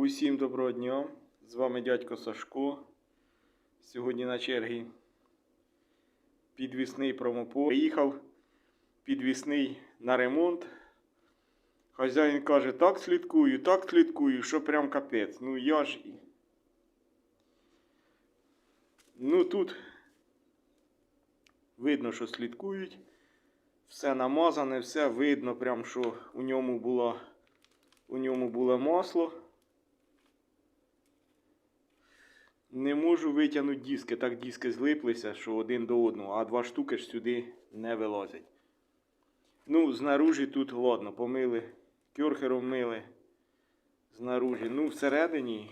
Усім доброго дня! З вами дядько Сашко. Сьогодні на чергі підвісний промопор. Приїхав підвісний на ремонт. Хазяїн каже, так слідкую, так слідкую, що прям капець. Ну я ж. і- Ну тут видно, що слідкують. Все намазане, все видно, прям, що у ньому було, у ньому було масло. Не можу витягнути диски. Так диски злиплися, що один до одного, а два штуки ж сюди не вилазять. Ну, знаружі тут ладно, помили, кьорхером мили. Знаружі. Ну, всередині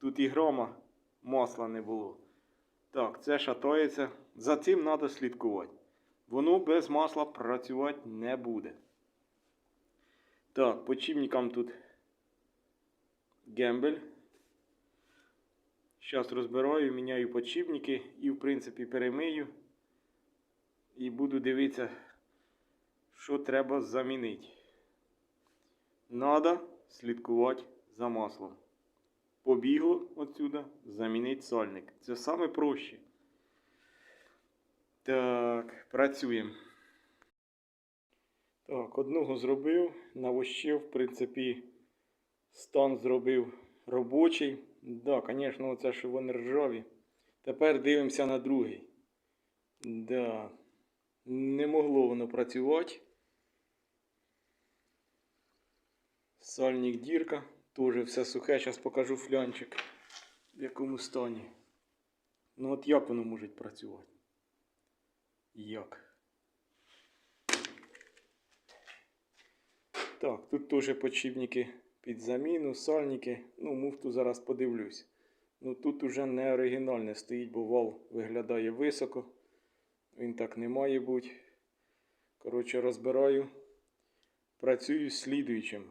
тут і грома масла не було. Так, це шатається. За цим треба слідкувати. Воно без масла працювати не буде. Так, по чимникам тут гембель. Зараз розбираю, міняю подшипники і, в принципі, перемию. І буду дивитися, що треба замінити. Надо слідкувати за маслом. Побігло отсюда, замінити сальник. Це саме проще. Так, працюємо. Так, одного зробив, навощив, в принципі, стан зробив робочий. Да, звісно, оце що вони ржаві. Тепер дивимося на другий. Да. Не могло воно працювати. Сальник дірка. Теж все сухе. Зараз покажу флянчик. В якому стані. Ну от як воно може працювати? Як? Так, тут теж подшипники під заміну, сальники. Ну, муфту зараз подивлюсь. Ну тут уже не оригінальне стоїть, бо вал виглядає високо. Він так не має бути. Коротше, розбираю. Працюю з слідуючим.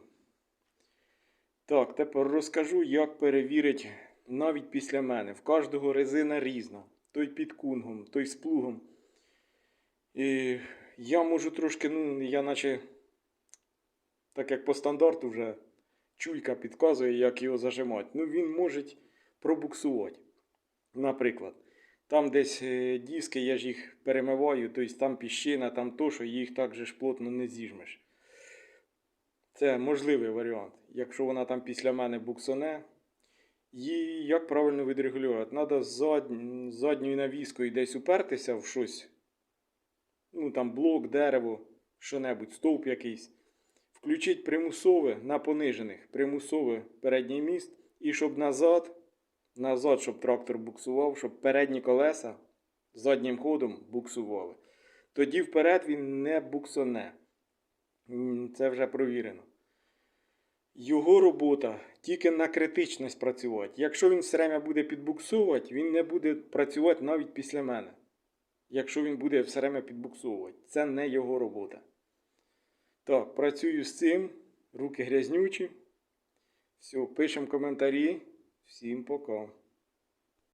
Так, тепер розкажу, як перевірити навіть після мене. В кожного резина різна. Той під кунгом, той з плугом. І я можу трошки, ну, я наче, так як по стандарту вже чуйка підказує, як його зажимати. Ну, він може пробуксувати. Наприклад, там десь е, диски, я ж їх перемиваю, тобто там піщина, там то, що їх так же ж плотно не зіжмеш. Це можливий варіант. Якщо вона там після мене буксоне, її як правильно відрегулювати? Треба зад... задньою навіскою десь упертися в щось. Ну там блок, дерево, що-небудь, стовп якийсь. Включити примусове на понижених, примусове передній міст. І щоб назад, назад, щоб трактор буксував, щоб передні колеса заднім ходом буксували. Тоді вперед він не буксоне. Це вже провірено. Його робота тільки на критичність працювати. Якщо він все время буде підбуксовувати, він не буде працювати навіть після мене. Якщо він буде все время підбуксовувати. Це не його робота. Так, працюю з цим. Руки грязнючі. Все, пишемо коментарі. Всім пока.